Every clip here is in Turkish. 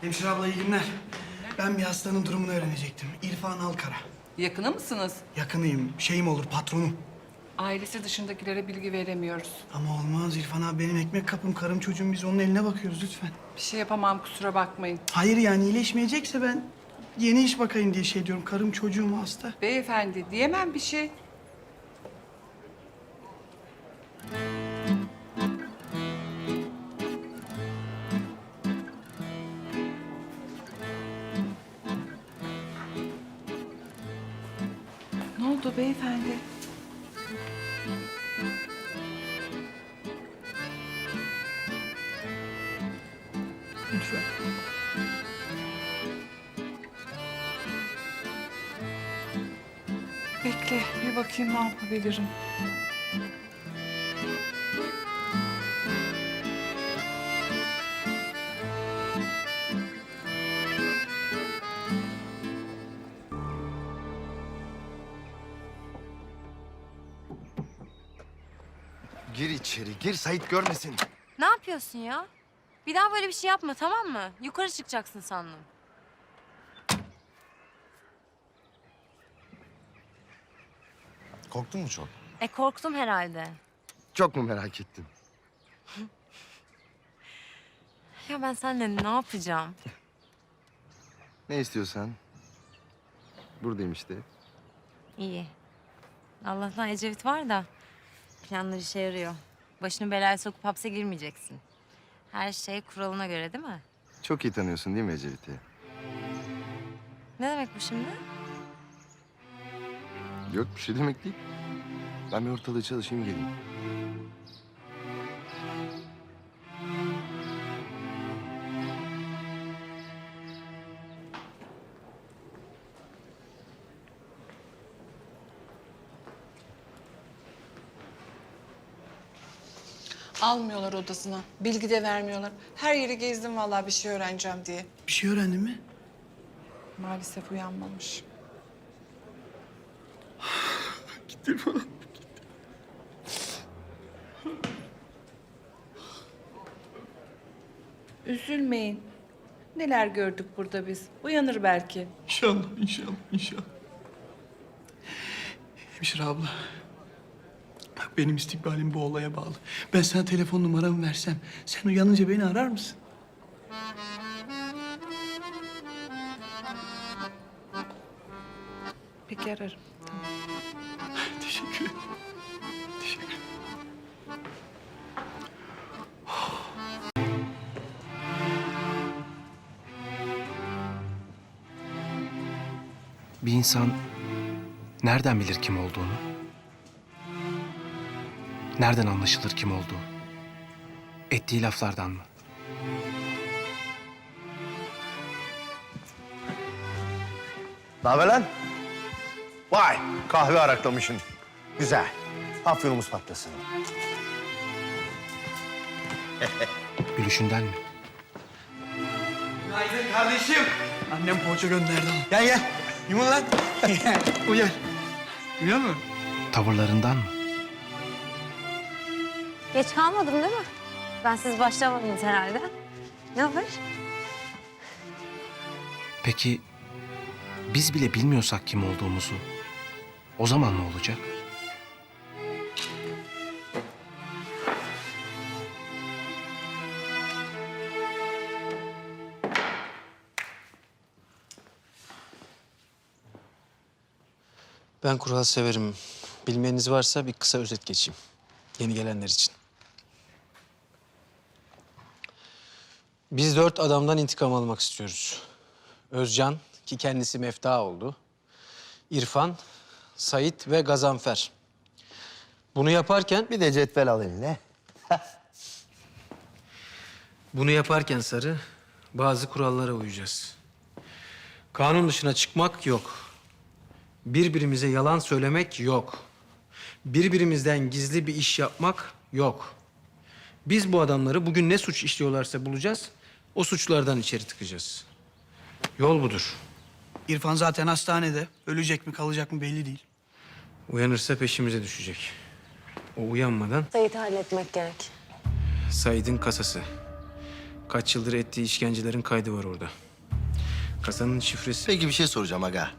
Hemşire abla iyi günler. Ben bir hastanın durumunu öğrenecektim. İrfan Alkara. Yakını mısınız? Yakınıyım, şeyim olur, patronum. Ailesi dışındakilere bilgi veremiyoruz. Ama olmaz İrfan abi benim ekmek kapım, karım çocuğum biz onun eline bakıyoruz lütfen. Bir şey yapamam kusura bakmayın. Hayır yani iyileşmeyecekse ben yeni iş bakayım diye şey diyorum. Karım çocuğum hasta. Beyefendi diyemem bir şey. Oldu beyefendi? Lütfen. Bekle bir bakayım ne yapabilirim. Gir Sait görmesin. Ne yapıyorsun ya? Bir daha böyle bir şey yapma tamam mı? Yukarı çıkacaksın sandım. Korktun mu çok? E korktum herhalde. Çok mu merak ettin? Ya ben seninle ne yapacağım? Ne istiyorsan. Buradayım işte. İyi. Allah'tan Ecevit var da planlar işe yarıyor. Başını belaya sokup hapse girmeyeceksin. Her şey kuralına göre değil mi? Çok iyi tanıyorsun değil mi Ecevit'i? Ne demek bu şimdi? Yok bir şey demek değil. Ben bir ortalığı çalışayım geleyim. Almıyorlar odasına. Bilgi de vermiyorlar. Her yeri gezdim vallahi bir şey öğreneceğim diye. Bir şey öğrendin mi? Maalesef uyanmamış. Gitti falan. Üzülmeyin. Neler gördük burada biz. Uyanır belki. İnşallah, inşallah, inşallah. Hemşire abla. Benim istikbalim bu olaya bağlı. Ben sana telefon numaramı versem, sen uyanınca beni arar mısın? Peki ararım. Teşekkür ederim. Teşekkür ederim. Bir insan nereden bilir kim olduğunu? Nereden anlaşılır kim olduğu? Ettiği laflardan mı? Ne haber lan? Vay kahve araklamışsın. Güzel. Afyonumuz patlasın. Gülüşünden mi? Günaydın kardeşim. Annem poğaça gönderdi. Gel gel. Yumun lan. Uyan. Uyan mı? Tavırlarından mı? Geç kalmadım değil mi? Ben siz başlamadınız herhalde. Ne var? Peki biz bile bilmiyorsak kim olduğumuzu o zaman ne olacak? Ben kural severim. Bilmeniz varsa bir kısa özet geçeyim. Yeni gelenler için. Biz dört adamdan intikam almak istiyoruz. Özcan ki kendisi mefta oldu. İrfan, Sait ve Gazanfer. Bunu yaparken Bir de cetvel al eline. Bunu yaparken Sarı, bazı kurallara uyacağız. Kanun dışına çıkmak yok. Birbirimize yalan söylemek yok. Birbirimizden gizli bir iş yapmak yok. Biz bu adamları bugün ne suç işliyorlarsa bulacağız, o suçlardan içeri tıkacağız. Yol budur. İrfan zaten hastanede. Ölecek mi kalacak mı belli değil. Uyanırsa peşimize düşecek. O uyanmadan Sayıt'ı halletmek gerek. Said'in kasası. Kaç yıldır ettiği işkencelerin kaydı var orada. Kasanın şifresi... Peki bir şey soracağım aga.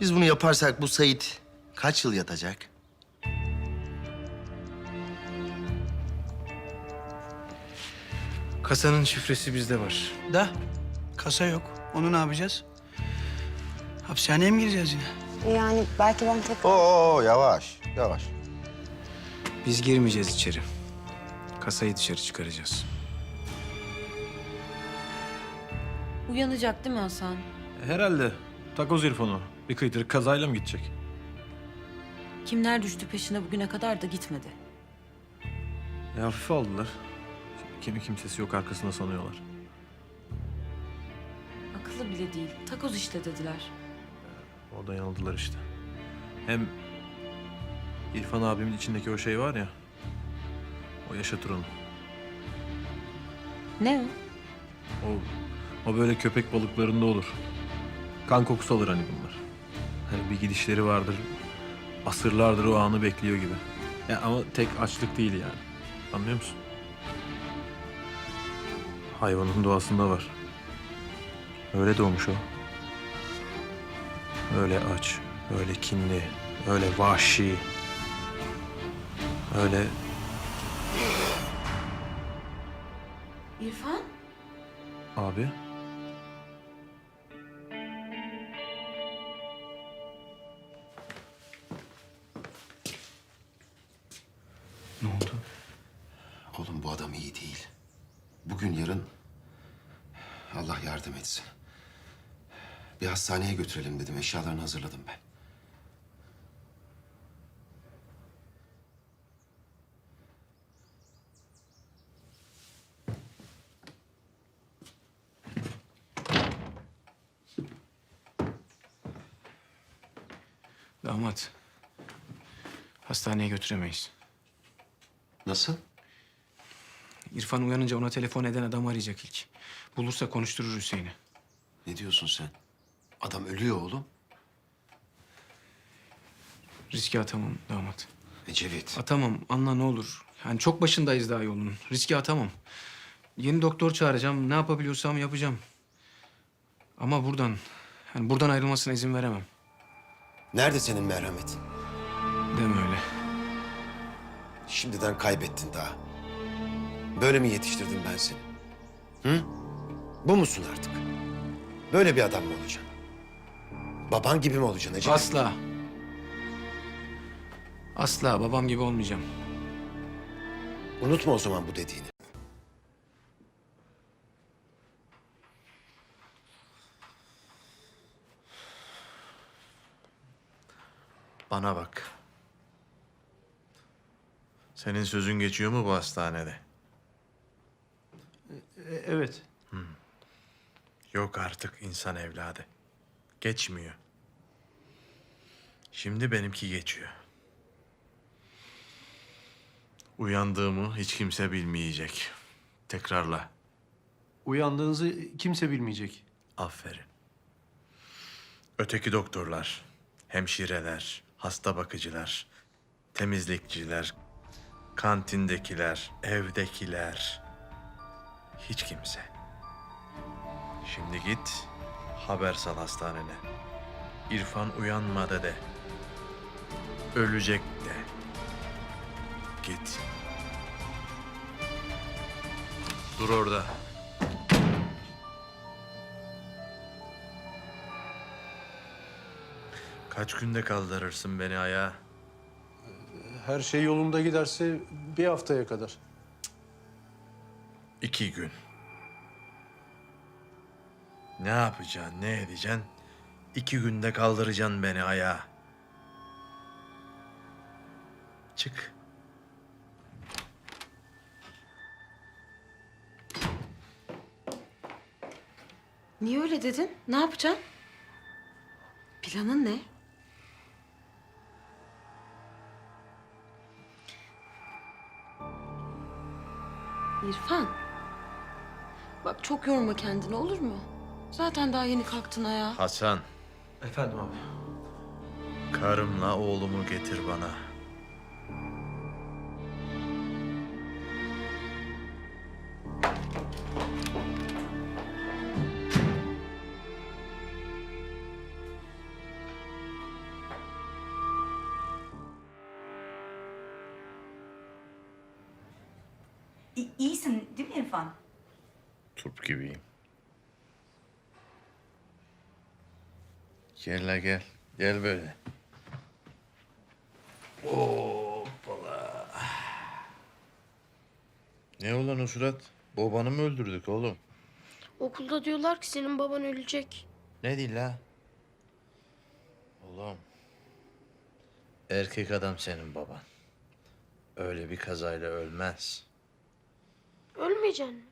Biz bunu yaparsak bu Sait kaç yıl yatacak? Kasanın şifresi bizde var. Da kasa yok. Onu ne yapacağız? Hapishaneye mi gireceğiz yine? Yani belki ben tek... Oo yavaş, yavaş. Biz girmeyeceğiz içeri. Kasayı dışarı çıkaracağız. Uyanacak değil mi Hasan? Herhalde. Takoz İrfan'ı. Bir kıytırık kazayla mı gidecek? Kimler düştü peşine bugüne kadar da gitmedi. E hafife aldılar. Kimi kimsesi yok arkasında sanıyorlar. Akıllı bile değil. Takoz işte dediler. O da yanıldılar işte. Hem İrfan abimin içindeki o şey var ya. O yaşatır onu. Ne o? O, o böyle köpek balıklarında olur. Kan kokusu alır hani bunlar. Hani bir gidişleri vardır. Asırlardır o anı bekliyor gibi. Ya ama tek açlık değil yani. Anlıyor musun? Hayvanın doğasında var. Öyle doğmuş o. Öyle aç, öyle kinli, öyle vahşi. Öyle İrfan? abi. Götürelim dedim. Eşyalarını hazırladım ben. Damat. Hastaneye götüremeyiz. Nasıl? İrfan uyanınca ona telefon eden adam arayacak ilk. Bulursa konuşturur Hüseyin'i. Ne diyorsun sen? Adam ölüyor oğlum. Riske atamam damat. Ecevit. Atamam. Anla ne olur. Yani çok başındayız daha yolun. Riske atamam. Yeni doktor çağıracağım. Ne yapabiliyorsam yapacağım. Ama buradan, yani buradan ayrılmasına izin veremem. Nerede senin merhametin? Deme öyle. Şimdiden kaybettin daha. Böyle mi yetiştirdim ben seni? Hı? Bu musun artık? Böyle bir adam mı olacaksın? Baban gibi mi olacaksın Ecevit? Asla. Asla babam gibi olmayacağım. Unutma o zaman bu dediğini. Bana bak. Senin sözün geçiyor mu bu hastanede? evet. Yok artık insan evladı. Geçmiyor. Şimdi benimki geçiyor. Uyandığımı hiç kimse bilmeyecek. Tekrarla. Uyandığınızı kimse bilmeyecek. Aferin. Öteki doktorlar, hemşireler, hasta bakıcılar, temizlikçiler, kantindekiler, evdekiler. Hiç kimse. Şimdi git, haber sal hastanene. İrfan uyanmadı de. Ölecek de. Git. Dur orada. Kaç günde kaldırırsın beni ayağa? Her şey yolunda giderse bir haftaya kadar. İki gün. Ne yapacaksın, ne edeceksin? İki günde kaldıracaksın beni ayağa. Çık. Niye öyle dedin? Ne yapacaksın? Planın ne? İrfan. Bak çok yorma kendini olur mu? Zaten daha yeni kalktın ayağa. Hasan, Efendim abi. karımla oğlumu getir bana. İyisin değil mi İrfan? Turp gibiyim. Gel la gel. Gel böyle. Hoppala. Ne ulan o surat? Babanı mı öldürdük oğlum? Okulda diyorlar ki senin baban ölecek. Ne değil la? Oğlum. Erkek adam senin baban. Öyle bir kazayla ölmez. Ölmeyeceksin?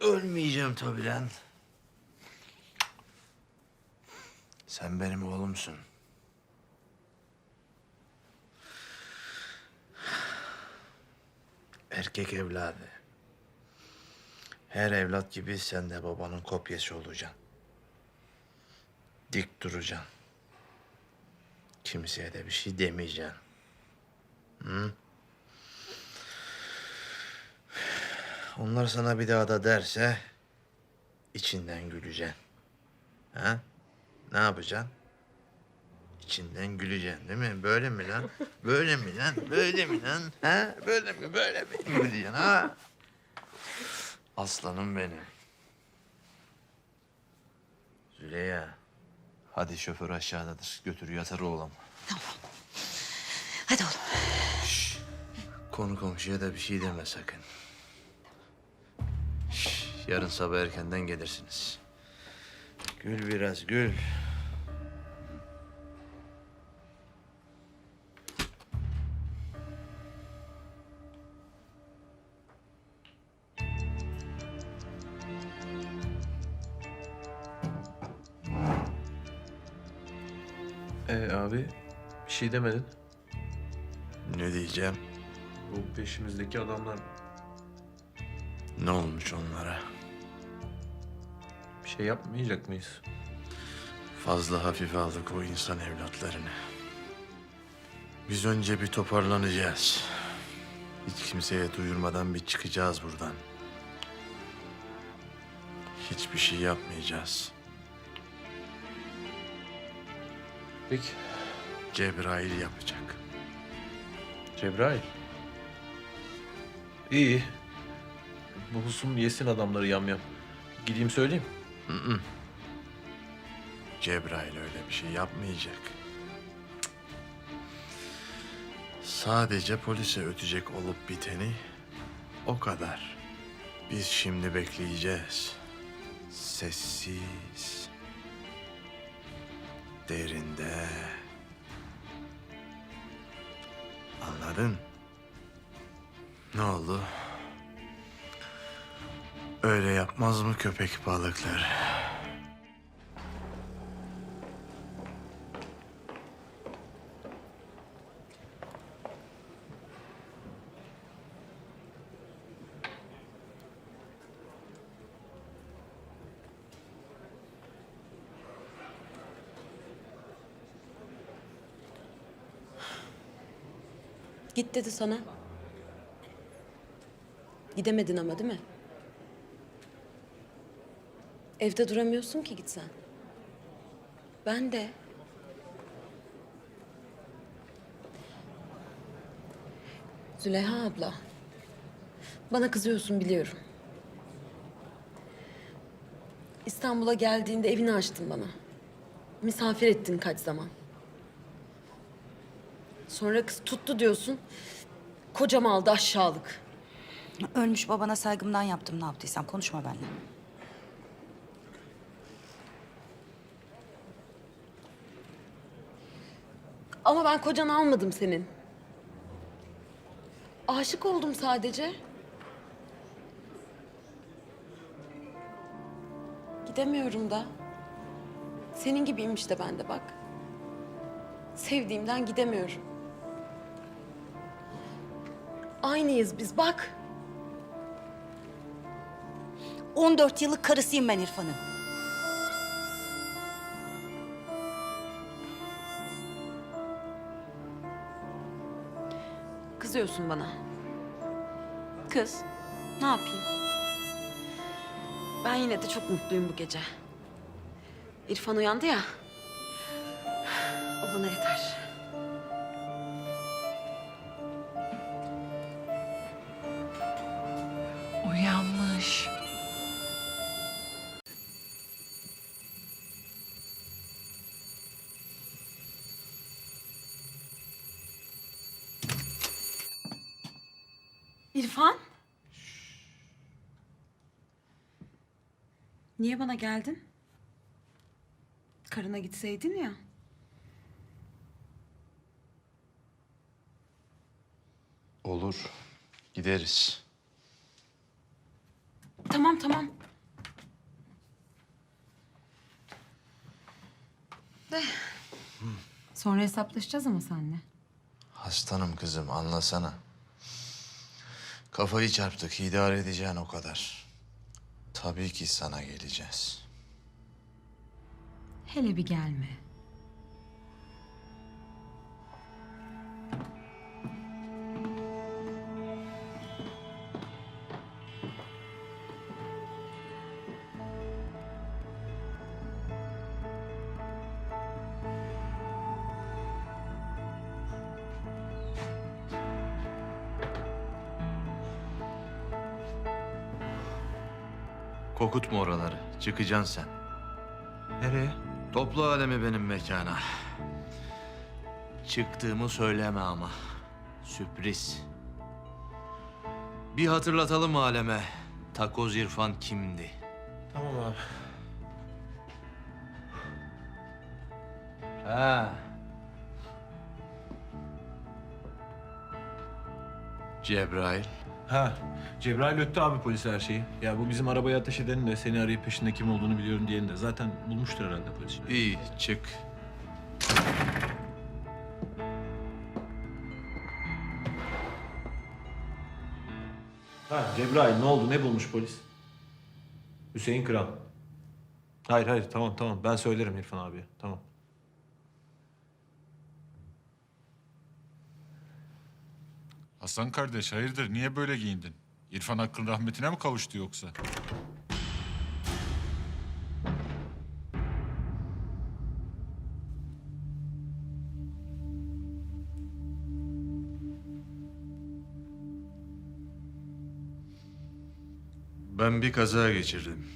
Ölmeyeceğim tabii lan. Sen benim oğlumsun. Erkek evladı. Her evlat gibi sen de babanın kopyası olacaksın. Dik duracaksın. Kimseye de bir şey demeyeceksin. Hı? Onlar sana bir daha da derse içinden güleceksin. Ha? Ne yapacaksın? İçinden güleceksin değil mi? Böyle mi lan? Böyle mi lan? Böyle mi lan? Ha? Böyle mi? Böyle mi? Güleceksin ha? Aslanım benim. Züleyha. Hadi şoför aşağıdadır. Götür yatar oğlum. Hadi oğlum. Konu komşuya da bir şey deme sakın. Yarın sabah erkenden gelirsiniz. Gül biraz gül. Ee abi bir şey demedin. Ne diyeceğim? Bu peşimizdeki adamlar Ne olmuş onlara? Şey yapmayacak mıyız? Fazla hafife aldık o insan evlatlarını. Biz önce bir toparlanacağız. Hiç kimseye duyurmadan bir çıkacağız buradan. Hiçbir şey yapmayacağız. Peki. Cebrail yapacak. Cebrail. İyi. Bulsun yesin adamları yamyam. Gideyim söyleyeyim. Cebrail öyle bir şey yapmayacak. Sadece polise ötecek olup biteni o kadar. Biz şimdi bekleyeceğiz. Sessiz. Derinde. Anladın? Ne oldu? Öyle yapmaz mı köpek balıklar? Git dedi sana. Gidemedin ama değil mi? Evde duramıyorsun ki gitsen. Ben de. Züleyha abla. Bana kızıyorsun biliyorum. İstanbul'a geldiğinde evini açtın bana. Misafir ettin kaç zaman. Sonra kız tuttu diyorsun. Kocam aldı aşağılık. Ölmüş babana saygımdan yaptım ne yaptıysam. Konuşma benimle. Ama ben kocanı almadım senin. Aşık oldum sadece. Gidemiyorum da. Senin gibiyim işte ben de bak. Sevdiğimden gidemiyorum. Aynıyız biz bak. 14 yıllık karısıyım ben İrfan'ın. Kızıyorsun bana. Kız. Ne yapayım? Ben yine de çok mutluyum bu gece. İrfan uyandı ya. O bana yeter. Niye bana geldin? Karına gitseydin ya. Olur. Gideriz. Tamam tamam. De. Sonra hesaplaşacağız ama seninle. Hastanım kızım anlasana. Kafayı çarptık idare edeceğin o kadar. Tabii ki sana geleceğiz. Hele bir gelme. Kokutma oraları. Çıkacaksın sen. Nereye? Toplu alemi benim mekana. Çıktığımı söyleme ama. Sürpriz. Bir hatırlatalım aleme. Takoz İrfan kimdi? Tamam abi. Ha. Cebrail. Ha, Cebrail öttü abi polise her şeyi. Ya bu bizim arabaya ateş edenin de seni arayıp peşinde kim olduğunu biliyorum diyenin de. Zaten bulmuştur herhalde polis. İyi çık. Ha Cebrail ne oldu? Ne bulmuş polis? Hüseyin Kıran. Hayır hayır tamam tamam ben söylerim İrfan abiye. Tamam. Hasan kardeş hayırdır niye böyle giyindin? İrfan Hakk'ın rahmetine mi kavuştu yoksa? Ben bir kaza geçirdim.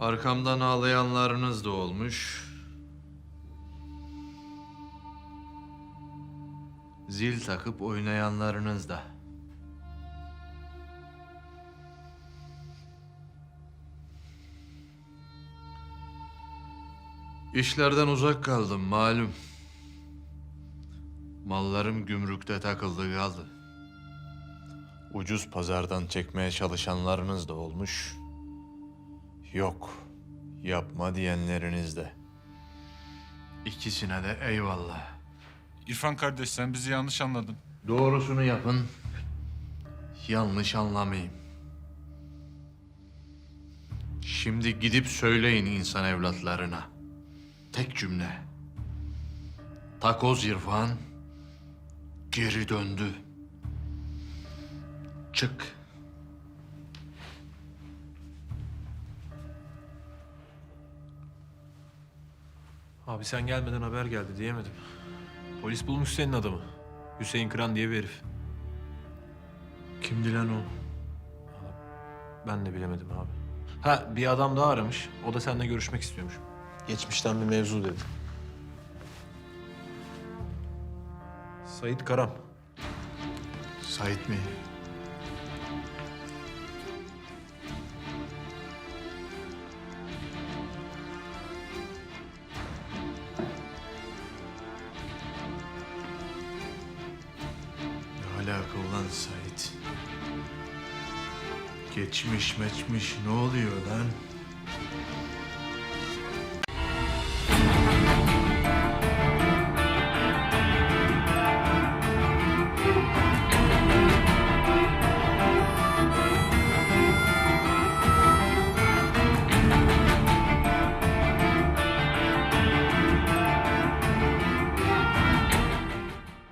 Arkamdan ağlayanlarınız da olmuş. Zil takıp oynayanlarınız da. İşlerden uzak kaldım malum. Mallarım gümrükte takıldı kaldı. Ucuz pazardan çekmeye çalışanlarınız da olmuş. Yok, yapma diyenleriniz de. İkisine de eyvallah. İrfan kardeş sen bizi yanlış anladın. Doğrusunu yapın, yanlış anlamayayım. Şimdi gidip söyleyin insan evlatlarına. Tek cümle. Takoz İrfan geri döndü. Çık. Abi sen gelmeden haber geldi diyemedim. Polis bulmuş senin adamı. Hüseyin Kıran diye bir herif. Kimdi lan o? Ben de bilemedim abi. Ha bir adam daha aramış. O da seninle görüşmek istiyormuş. Geçmişten bir mevzu dedi. Sait Karam. Sait mi? Ulan Sait? Geçmiş meçmiş ne oluyor lan?